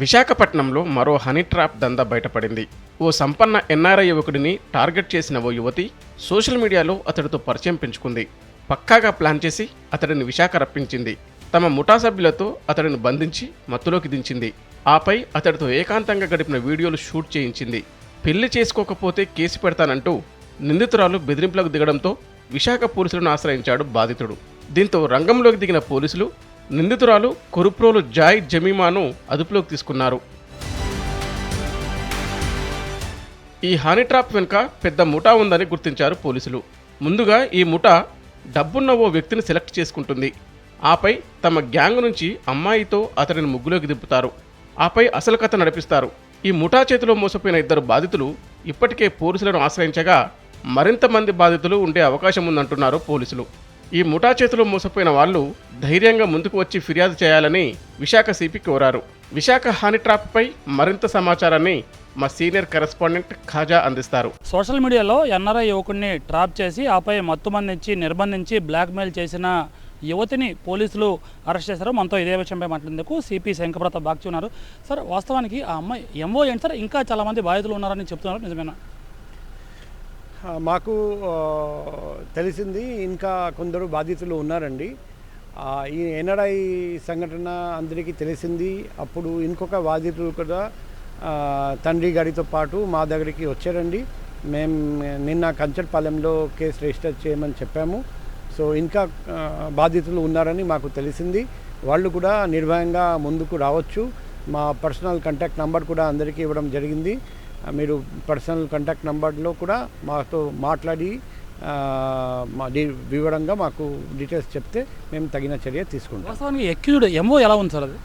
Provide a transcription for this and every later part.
విశాఖపట్నంలో మరో honey trap దందా బయటపడింది. ఓ సంపన్న ఎన్ఆర్ఐ యువకుడిని టార్గెట్ చేసిన ఓ యువతి సోషల్ మీడియాలో అతడితో పరిచయం పెంచుకుంది. పక్కాగా ప్లాన్ చేసి అతడిని విశాఖ రప్పించింది. తమ ముఠా సభ్యులతో అతడిని బంధించి మత్తులోకి దించింది. ఆపై అతడితో ఏకాంతంగా గడిపిన వీడియోలు షూట్ చేయించింది. పెళ్ళి చేసుకోకపోతే కేసు పెడతానంటూ నిందితురాలు బెదిరింపులకు దిగడంతో విశాఖ పోలీసులను ఆశ్రయించాడు బాధితుడు. దీంతో రంగంలోకి దిగిన పోలీసులు నిందితురాలు కొరుప్రోలు జాయ్ జమీమాను అదుపులోకి తీసుకున్నారు. ఈ హానీ ట్రాప్ వెనుక పెద్ద ముఠా ఉందని గుర్తించారు పోలీసులు. ముందుగా ఈ ముఠా డబ్బున్న ఓ వ్యక్తిని సెలెక్ట్ చేసుకుంటుంది. ఆపై తమ గ్యాంగ్ నుంచి అమ్మాయితో అతడిని ముగ్గులోకి దింపుతారు. ఆపై అసలు కథ నడిపిస్తారు. ఈ ముఠా చేతిలో మోసపోయిన ఇద్దరు బాధితులు ఇప్పటికే పోలీసులను ఆశ్రయించగా మరింత మంది బాధితులు ఉండే అవకాశం ఉందంటున్నారు పోలీసులు. ఈ ముఠా చేతిలో మోసపోయిన వాళ్ళు ధైర్యంగా ముందుకు వచ్చి ఫిర్యాదు చేయాలని విశాఖ సిపి కోరారు. విశాఖ హాని ట్రాప్పై మరింత సమాచారాన్ని మా సీనియర్ కరెస్పాండెంట్ ఖాజా అందిస్తారు. సోషల్ మీడియాలో ఎన్ఆర్ఐ యువకుడిని ట్రాప్ చేసి ఆపై మత్తుమందించి నిర్బంధించి బ్లాక్మెయిల్ చేసిన యువతిని పోలీసులు అరెస్ట్ చేశారు. మనతో ఇదే విషయంపై మాట్లాడేందుకు సిపి శంకప్రతాప్ బాగ్చి ఉన్నారు. సార్ వాస్తవానికి ఆ అమ్మాయి ఎంఓ ఏంటి సార్? ఇంకా చాలామంది బాధితులు ఉన్నారని చెప్తున్నారు. నిజమేనా? మాకు తెలిసింది ఇంకా కొందరు బాధితులు ఉన్నారండి. ఈ ఎన్ఆర్ఐ సంఘటన అందరికీ తెలిసింది. అప్పుడు ఇంకొక బాధితులు కూడా తండ్రి గారితో పాటు మా దగ్గరికి వచ్చారండి. మేము నిన్న కంచర్పాలెంలో కేసు రిజిస్టర్ చేయమని చెప్పాము. సో ఇంకా బాధితులు ఉన్నారని మాకు తెలిసింది. వాళ్ళు కూడా నిర్భయంగా ముందుకు రావచ్చు. మా పర్సనల్ కాంటాక్ట్ నంబర్ కూడా అందరికీ ఇవ్వడం జరిగింది. మీరు పర్సనల్ కాంటాక్ట్ నంబర్లో కూడా మాతో మాట్లాడి మా వివరంగా మాకు డీటెయిల్స్ చెప్తే మేము తగిన చర్య తీసుకుంటాం. వాస్తవానికి ఎక్యూజ్డ్ ఎంఓ ఎలా ఉంది సార్ అది?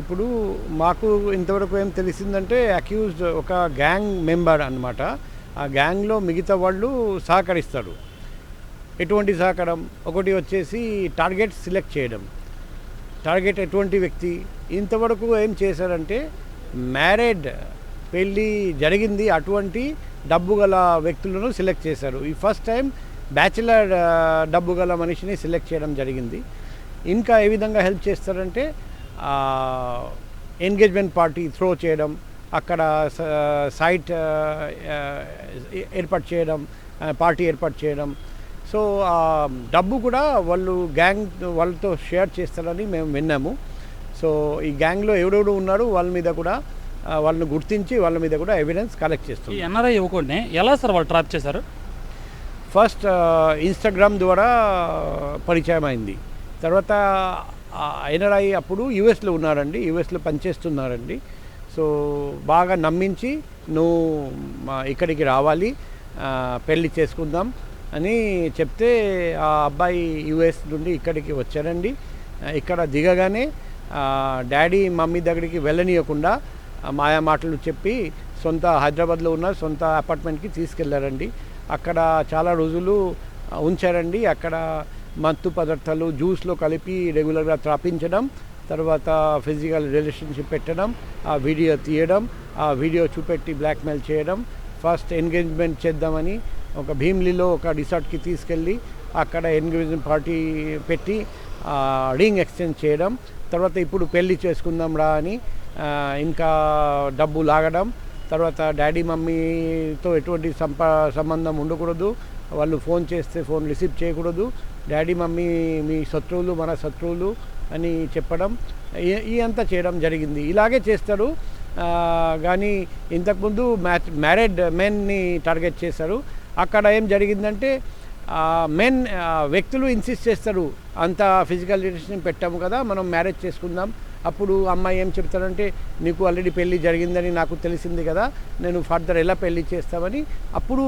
ఇప్పుడు మాకు ఇంతవరకు ఏం తెలిసిందంటే అక్యూజ్డ్ ఒక గ్యాంగ్ మెంబర్ అన్నమాట. ఆ గ్యాంగ్లో మిగతా వాళ్ళు సహకరిస్తారు. ఎటువంటి సహకారం? ఒకటి వచ్చేసి టార్గెట్ సెలెక్ట్ చేయడం. టార్గెట్ ఎటువంటి వ్యక్తి? ఇంతవరకు ఏం చేశారంటే మ్యారేడ్ పెళ్ళి జరిగింది అటువంటి డబ్బు గల వ్యక్తులను సెలెక్ట్ చేశారు. ఈ ఫస్ట్ టైం బ్యాచిలర్ డబ్బు గల మనిషిని సెలెక్ట్ చేయడం జరిగింది. ఇంకా ఏ విధంగా హెల్ప్ చేస్తారంటే ఎంగేజ్మెంట్ పార్టీ త్రో చేయడం అక్కడ సైట్ ఏర్పాటు చేయడం పార్టీ ఏర్పాటు చేయడం. సో డబ్బు కూడా వాళ్ళు గ్యాంగ్ వాళ్ళతో షేర్ చేస్తారని మేము విన్నాము. సో ఈ గ్యాంగ్లో ఎవరెవడు ఉన్నారు వాళ్ళ మీద కూడా వాళ్ళని గుర్తించి వాళ్ళ మీద కూడా ఎవిడెన్స్ కలెక్ట్ చేస్తుంది. ఎన్ఆర్ఐ యువకుడిని ఎలా సార్ వాళ్ళు ట్రాప్ చేశారు? ఫస్ట్ ఇన్స్టాగ్రామ్ ద్వారా పరిచయం అయింది. తర్వాత ఎన్ఆర్ఐ అప్పుడు యుఎస్లో ఉన్నారండి. యుఎస్లో పనిచేస్తున్నారండి. సో బాగా నమ్మించి నువ్వు ఇక్కడికి రావాలి ఆ, పెళ్ళి చేసుకుందాం అని చెప్తే ఆ అబ్బాయి యుఎస్ నుండి ఇక్కడికి వచ్చారండి. ఇక్కడ దిగగానే డాడీ మమ్మీ దగ్గరికి వెళ్ళనీయకుండా మాయా మాటలు చెప్పి సొంత హైదరాబాద్లో ఉన్న సొంత అపార్ట్మెంట్కి తీసుకెళ్ళారండి. అక్కడ చాలా రోజులు ఉంచారండి. అక్కడ మత్తు పదార్థాలు జ్యూస్లో కలిపి రెగ్యులర్గా త్రాపించడం తర్వాత ఫిజికల్ రిలేషన్షిప్ పెట్టడం ఆ వీడియో తీయడం ఆ వీడియో చూపెట్టి బ్లాక్మెయిల్ చేయడం ఫస్ట్ ఎంగేజ్మెంట్ చేద్దామని ఒక భీమ్లీలో ఒక రిసార్ట్కి తీసుకెళ్ళి అక్కడ ఎంగేజ్మెంట్ పార్టీ పెట్టి రింగ్ ఎక్స్చేంజ్ చేయడం తర్వాత ఇప్పుడు పెళ్ళి చేసుకుందాం రా అని ఇంకా డబ్బు లాగడం తర్వాత డాడీ మమ్మీతో ఎటువంటి సంప సంబంధం ఉండకూడదు. వాళ్ళు ఫోన్ చేస్తే ఫోన్ రిసీవ్ చేయకూడదు. డాడీ మమ్మీ మీ శత్రువులు మన శత్రువులు అని చెప్పడం ఈ- అంతా చేయడం జరిగింది. ఇలాగే చేస్తారు. కానీ ఇంతకుముందు మ్యాచ్ మ్యారీడ్ మెన్ని టార్గెట్ చేశారు. అక్కడ ఏం జరిగిందంటే మెన్ వ్యక్తులు ఇన్సిస్ట్ చేస్తారు. అంత ఫిజికల్ రిలేషన్ పెట్టాము కదా మనం మ్యారేజ్ చేసుకుందాం. అప్పుడు అమ్మాయి ఏం చెప్తారంటే నీకు ఆల్రెడీ పెళ్ళి జరిగిందని నాకు తెలిసింది కదా నేను ఫర్దర్ ఎలా పెళ్ళి చేస్తామని అప్పుడు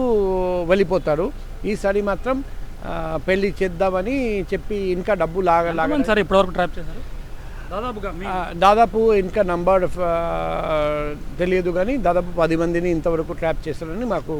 వెళ్ళిపోతారు ఈసారి మాత్రం ఆ, పెళ్ళి చేద్దామని చెప్పి ఇంకా డబ్బు లాగ లాగ సార్ ఇప్పటివరకు ట్రాప్ చేశారు? దాదాపుగా దాదాపు ఇంకా నంబర్ తెలియదు కానీ దాదాపు పది మందిని ఇంతవరకు ట్రాప్ చేస్తారని మాకు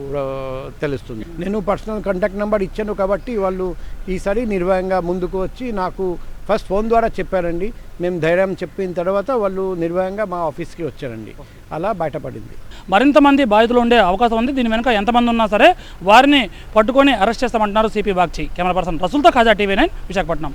తెలుస్తుంది. నేను పర్సనల్ కాంటాక్ట్ నెంబర్ ఇచ్చాను కాబట్టి వాళ్ళు ఈసారి నిర్భయంగా ముందుకు వచ్చి నాకు ఫస్ట్ ఫోన్ ద్వారా చెప్పారండి. మేము ధైర్యం చెప్పిన తర్వాత వాళ్ళు నిర్భయంగా మా ఆఫీస్కి వచ్చారండి. అలా బయటపడింది. మరింత మంది బాధితులు ఉండే అవకాశం ఉంది. దీని వెనుక ఎంతమంది ఉన్నా సరే వారిని పట్టుకొని అరెస్ట్ చేస్తామంటున్నారు సిపి బాగ్చి. కెమెరా పర్సన్ రసుల్తో ఖాజా టీవీ నైన్ విశాఖపట్నం.